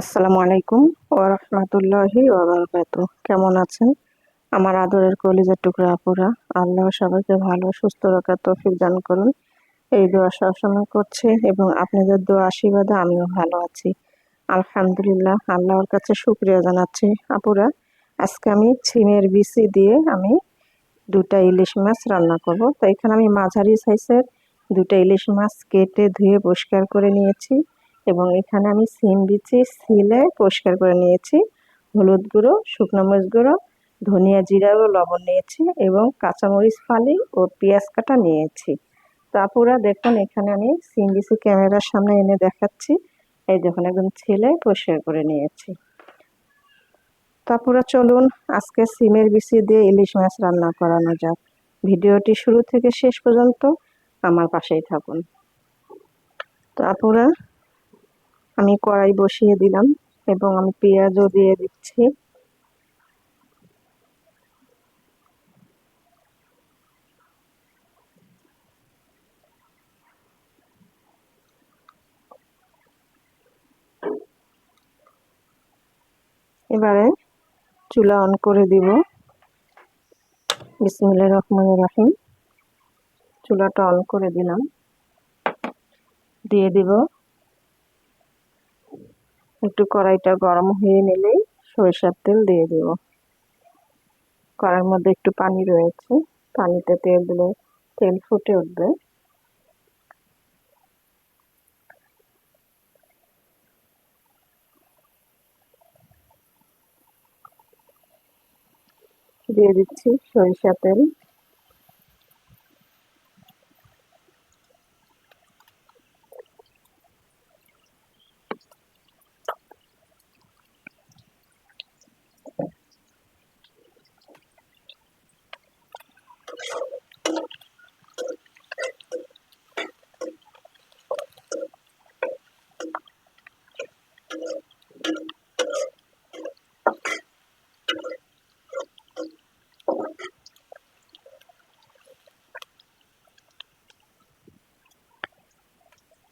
আসসালামু আলাইকুম ও রহমতুল্লাহি ওবরাকাত কেমন আছেন? আমার আদরের কলিজার টুকরা আপুরা, আল্লাহ সবাইকে ভালো, সুস্থ রাখার তৌফিক দান করুন। এই দোয়া সবসময় করছে এবং আপনাদের দোয়া আশীর্বাদে আমিও ভালো আছি। আলহামদুলিল্লাহ, আল্লাহর কাছে শুক্রিয়া জানাচ্ছি। আপুরা, আজকে আমি ছিমের বিচি দিয়ে আমি দুটা ইলিশ মাছ রান্না করব। তো এখানে আমি মাঝারি সাইজের দুটা ইলিশ মাছ কেটে ধুয়ে পরিষ্কার করে নিয়েছি। এবং এখানে আমি সিম বিচি সিলে পরিষ্কার করে নিয়েছি। হলুদ গুঁড়ো, শুকনো মরিচ গুঁড়ো, ধনিয়া জিরা ও লবণ নিয়েছি এবং কাঁচামরিচ ফালি ও পেঁয়াজ কাটা নিয়েছি। তারপরে দেখুন, এখানে আমি সিম বিচি ক্যামেরার সামনে এনে দেখাচ্ছি। এই দেখুন, একদম ছেলে পরিষ্কার করে নিয়েছি। তারপরে চলুন, আজকে সিমের বিচি দিয়ে ইলিশ মাছ রান্না করানো যাক। ভিডিওটি শুরু থেকে শেষ পর্যন্ত আমার পাশেই থাকুন। তারপরে আমি কড়াই বসিয়ে দিলাম এবং আমি পেঁয়াজও দিয়ে দিচ্ছি। এবারে চুলা অন করে দিব। বিসমিল্লা রহমান রাহিম। চুলাটা অন করে দিলাম। দিয়ে দিব একটু কড়াইটা গরম হয়ে নিলেই সরিষার তেল দিয়ে দেব। কড়াইয়ের মধ্যে একটু পানি রয়েছে। পানিতে তেল দিলে তেল ফুটে উঠবে। দিয়ে দিচ্ছি সরিষা তেল।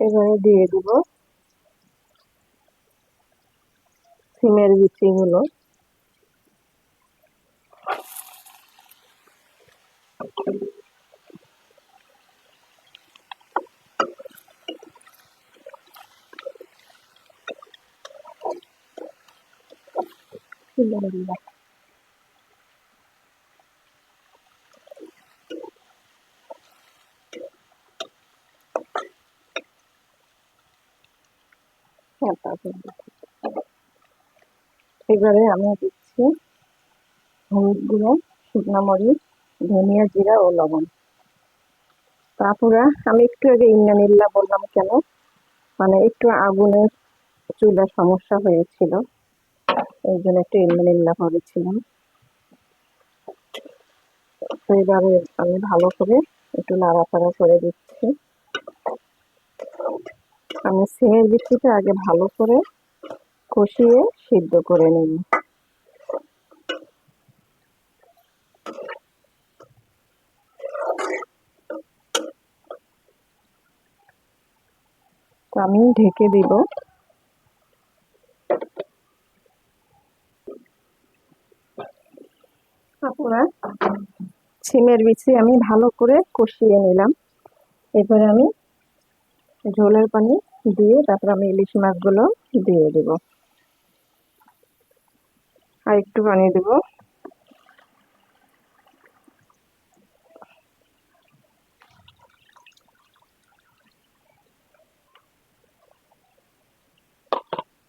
এবারে দিয়ে দিব সিমের বিচিগুলো Alhamdulillah. এবারে আমি দিচ্ছি হলুদ গুঁড়ো, শুকনো মরিচ, ধনিয়া জিরা ও লবণ। তারপরে আমি একটু আগে ইন্নানিল্লা বললাম কেন? মানে একটু আগুনের চুলার সমস্যা হয়েছিল। এই জন্য একটু ইন্নানিল্লা করেছিলাম তো এবারে আমি ভালো করে একটু নাড়াচাড়া করে দিচ্ছি। আমি সিমের বিচিটা আগে ভালো করে কষিয়ে সিদ্ধ করে নিন তো আমি ঢেকে দিব। সিমের বিচি আমি ভালো করে কষিয়ে নিলাম। এবারে আমি ঝোলের পানি দিয়ে তারপর আমি ইলিশ মাছগুলো দিয়ে দেব। আর একটু পানি দেব।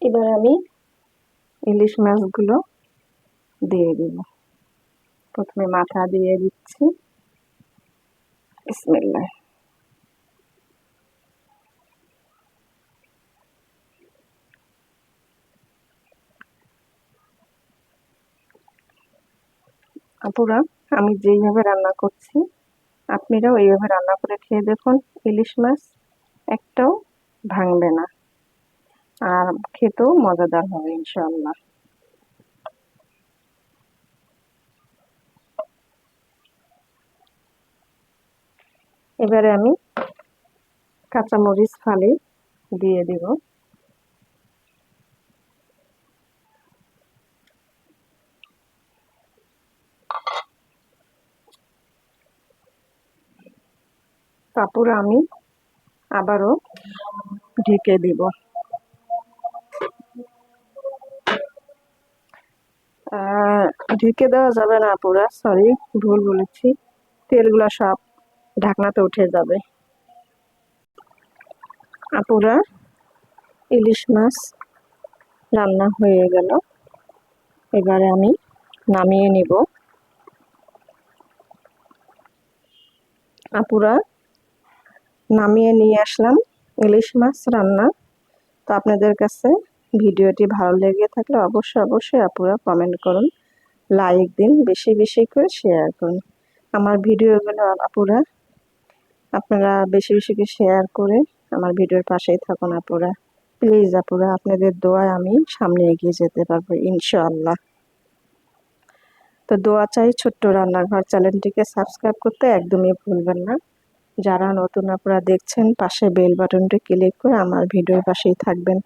এবার আমি ইলিশ মাছগুলো দিয়ে দিব। প্রথমে মাথা দিয়ে দিচ্ছি। বিসমিল্লাহ। আপুরা, আমি যেইভাবে রান্না করছি, আপনারাও এইভাবে রান্না করে খেয়ে দেখুন, ইলিশ মাছ একটাও ভাঙবে না। আর খেতেও মজাদার হবে ইনশাল্লাহ এবারে আমি কাঁচামরিচ ফালি দিয়ে দিব। কাপড় আমি আবারও ঢেকে দিব। ঢেকে দেওয়া যাবে না পুরা সরি ভুল বলেছি। তেলগুলো সব ঢাকনাতে উঠে যাবে। আপুরা, ইলিশ মাছ রান্না হয়ে গেল। এবারে আমি নামিয়ে নিব। আপুরা নামিয়ে নিয়ে আসলাম ইলিশ মাছ রান্না। তো আপনাদের কাছে ভিডিওটি ভালো লেগে থাকলে অবশ্যই অবশ্যই আপুরা কমেন্ট করুন লাইক দিন, বেশি বেশি করে শেয়ার করুন। আমার ভিডিওগুলো আপুরা, আপনারা বেশি বেশি করে শেয়ার করে আমার ভিডিওর পাশেই থাকুন আপুরা। প্লিজ আপুরা, আপনাদের দোয়ায় আমি সামনে এগিয়ে যেতে পারব, ইনশাআল্লাহ। তো দোয়া চাই ছোট্ট রান্নাঘর চ্যানেলটিকে সাবস্ক্রাইব করতে একদমই ভুলবেন না। যারা নতুন আপনারা দেখছেন, পাশে বেল বাটনটি ক্লিক করে আমার ভিডিওর পাশেই থাকবেন।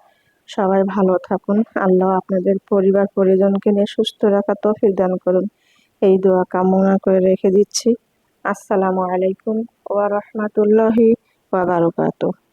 সবাই ভালো থাকুন। আল্লাহ আপনাদের পরিবার, পরিজনকে নিয়ে সুস্থ রাখা তৌফিক দান করুন। এই দোয়া কামনা করে রেখে দিচ্ছি। আসসালামু আলাইকুম ওয়া রাহমাতুল্লাহি ওয়া বারাকাতুহু।